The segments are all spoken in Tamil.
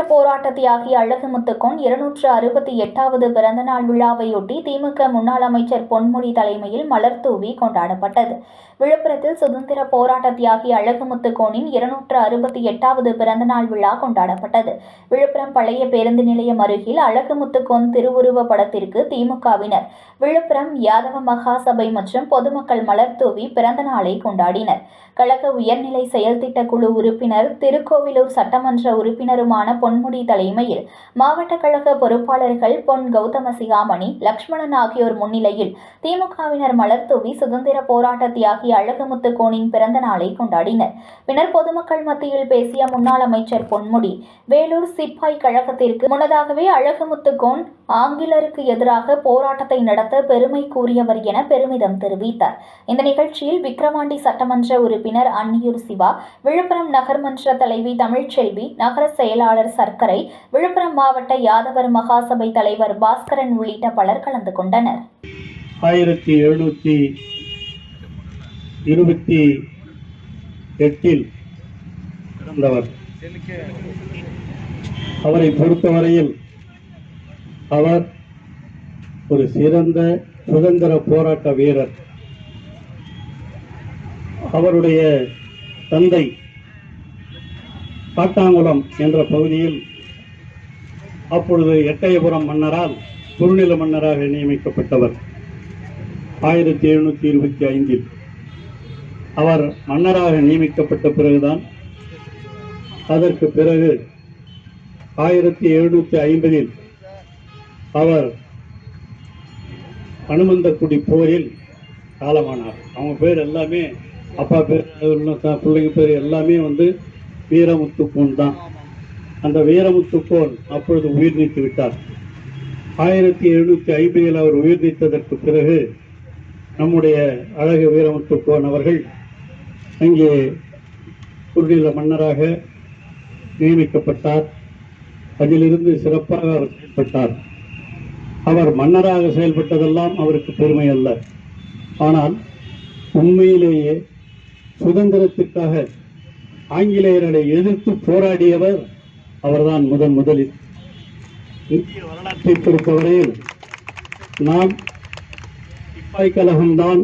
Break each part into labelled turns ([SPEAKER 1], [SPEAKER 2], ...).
[SPEAKER 1] போராட்ட தியாகி அழகுமுத்துக்கோன் இருநூற்று அறுபத்தி எட்டாவது பிறந்தநாள் விழாவையொட்டி திமுக முன்னாள் அமைச்சர் பொன்முடி தலைமையில் மலர் தூவி கொண்டாடப்பட்டது. விழுப்புரத்தில் சுதந்திர போராட்ட தியாகி அழகுமுத்துக்கோனின் இருநூற்று அறுபத்தி எட்டாவது பிறந்தநாள் விழா கொண்டாடப்பட்டது. விழுப்புரம் பழைய பேருந்து நிலையம் அருகில் அழகுமுத்துக்கோன் திருவுருவ படத்திற்கு திமுகவினர் விழுப்புரம் யாதவ மகாசபை மற்றும் பொதுமக்கள் மலர் தூவி பிறந்த நாளை கொண்டாடினர். கழக உயர்நிலை செயல்திட்ட குழு உறுப்பினர் திருக்கோவிலூர் சட்டமன்ற உறுப்பினருமான பொன்முடி தலைமையில் மாவட்ட கழக பொறுப்பாளர்கள் பொன் கௌதம சிகாமணி லக்ஷ்மணன் ஆகியோர் முன்னிலையில் திமுகவினர் மலர் தூவி சுதந்திர போராட்ட தியாகி அழகுமுத்து கோனின் பிறந்த நாளை கொண்டாடினர். பின்னர் பொதுமக்கள் மத்தியில் பேசிய முன்னாள் அமைச்சர் பொன்முடி வேலூர் சிப்பாய் கழகத்திற்கு முன்னதாகவே அழகுமுத்து கோன் ஆங்கிலருக்கு எதிராக போராட்டத்தை நடத்த பெருமை கூறியவர் என பெருமிதம் தெரிவித்தார். இந்த நிகழ்ச்சியில் விக்கிரவாண்டி சட்டமன்ற உறுப்பினர் அன்னியூர் சிவா விழுப்புரம் நகர்மன்ற தலைவி தமிழ்ச்செல்வி நகர செயலாளர் சர்க்கரை விழுப்புரம் மாவட்ட யாதவர் மகாசபை தலைவர் பாஸ்கரன் உள்ளிட்ட பலர் கலந்து கொண்டனர்.
[SPEAKER 2] ஆயிரத்தி எழுநூற்றி இருபத்தி எட்டில் பிறந்தவர். அவரை பொறுத்தவரையில் அவர் ஒரு சிறந்த சுதந்திர போராட்ட வீரர். அவருடைய தந்தை காட்டாங்குளம் என்ற பகுதியில் அப்பொழுது எட்டயபுரம் மன்னரால் குறுநில மன்னராக நியமிக்கப்பட்டவர். ஆயிரத்தி எழுநூற்றி இருபத்தி ஐந்தில். அவர் மன்னராக நியமிக்கப்பட்ட பிறகுதான் அதற்கு பிறகு ஆயிரத்தி எழுநூற்றி ஐம்பதில் அவர் அனுமந்தக்குடி போரில் காலமானார். அவங்க பேர் எல்லாமே அப்பா பேர் பிள்ளைங்க பேர் எல்லாமே வந்து வீரமுத்துப்பூன் தான். அந்த வீரமுத்துப்போன் அப்பொழுது உயிர் நீத்து விட்டார். ஆயிரத்தி எழுநூற்றி ஐம்பதில் அவர் உயிர் நீத்ததற்கு பிறகு நம்முடைய அழகு வீரமுத்துப்போன் அவர்கள் அங்கே குறுநில மன்னராக நியமிக்கப்பட்டார். அதிலிருந்து சிறப்பாக அவர் செயல்பட்டார். அவர் மன்னராக செயல்பட்டதெல்லாம் அவருக்கு பெருமை அல்ல. ஆனால் உண்மையிலேயே சுதந்திரத்திற்காக ஆங்கிலேயர்களை எதிர்த்து போராடியவர் அவர்தான் முதன் முதலில். இந்திய வரலாற்றை பொறுத்தவரையில் நாம் சிப்பாய் கழகம்தான்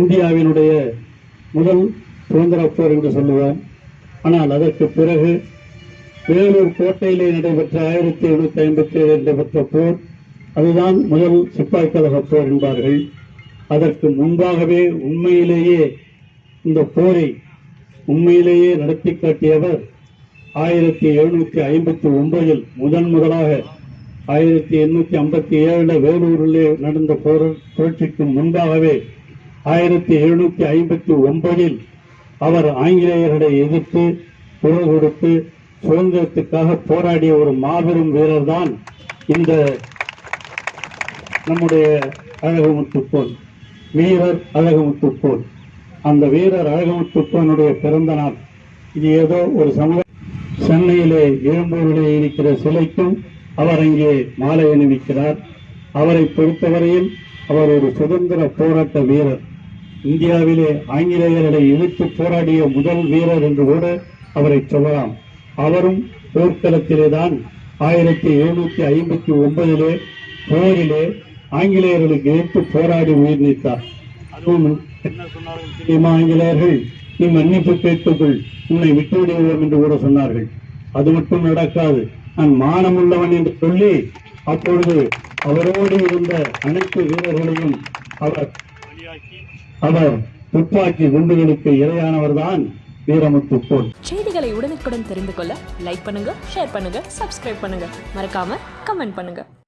[SPEAKER 2] இந்தியாவினுடைய முதல் சுதந்திர போர் என்று சொல்லுவேன் ஆனால் அதற்கு பிறகு வேலூர் கோட்டையிலே நடைபெற்ற ஆயிரத்தி எழுநூத்தி ஐம்பத்தி ஏழு நடைபெற்ற போர் அதுதான் முதல் சிப்பாய் கழக போர் என்பார்கள். அதற்கு முன்பாகவே உண்மையிலேயே இந்த போரை உண்மையிலேயே நடத்தி காட்டியவர் ஆயிரத்தி எழுநூத்தி ஐம்பத்தி ஒன்பதில் முதன் முதலாக ஆயிரத்தி எண்ணூத்தி ஐம்பத்தி ஏழுல வேலூரிலே நடந்த போர் புரட்சிக்கு முன்பாகவே ஆயிரத்தி எழுநூத்தி ஐம்பத்தி ஒன்பதில் அவர் ஆங்கிலேயர்களை எதிர்த்து குரல் கொடுத்து சுதந்திரத்துக்காக போராடிய ஒரு மாபெரும் வீரர் தான் இந்த நம்முடைய அழகுமுத்துப்போன் வீரர் அழகுமுத்துப்போன் அந்த வீரர் அழகமுத்துப்பனுடைய பிறந்த நாள். இது ஏதோ ஒரு சமூக சென்னையிலே எழும்பூரிலே இருக்கிற சிலைக்கும் அவர் அங்கே மாலை அணிவிக்கிறார். அவரை பொறுத்தவரையில் அவர் ஒரு சுதந்திர போராட்ட வீரர். இந்தியாவிலே ஆங்கிலேயர்களை எதிர்த்து போராடிய முதல் வீரர் என்று கூட அவரை சொல்லலாம். அவரும் போர்க்களத்திலே தான் ஆயிரத்தி எழுநூத்தி ஐம்பத்தி ஒன்பதிலே போரிலே ஆங்கிலேயர்களுக்கு எதிர்த்து போராடி உயிர் நீத்தார். அதுவும் என்ன சொன்னார்கள் தெரியுமா? ஆங்கிலேயர்கள் நீ மன்னிப்பு கேட்டுக்கொள் உன்னை விட்டுவிடுவோம் என்று கூட சொன்னார்கள். அது மட்டும் நடக்காது. நான் மானமுள்ளவன் என்று சொல்லி அப்பொழுது அவரோடு இருந்த அனைத்து வீரர்களையும் அவர் அவர் துப்பாக்கி குண்டுகளுக்கு இரையானவர்தான் வீரமுத்து போல்.
[SPEAKER 3] செய்திகளை உடனுக்குடன் தெரிந்து கொள்ள லைக் பண்ணுங்க ஷேர் பண்ணுங்க சப்ஸ்கிரைப் பண்ணுங்க. மறக்காம கமெண்ட் பண்ணுங்க.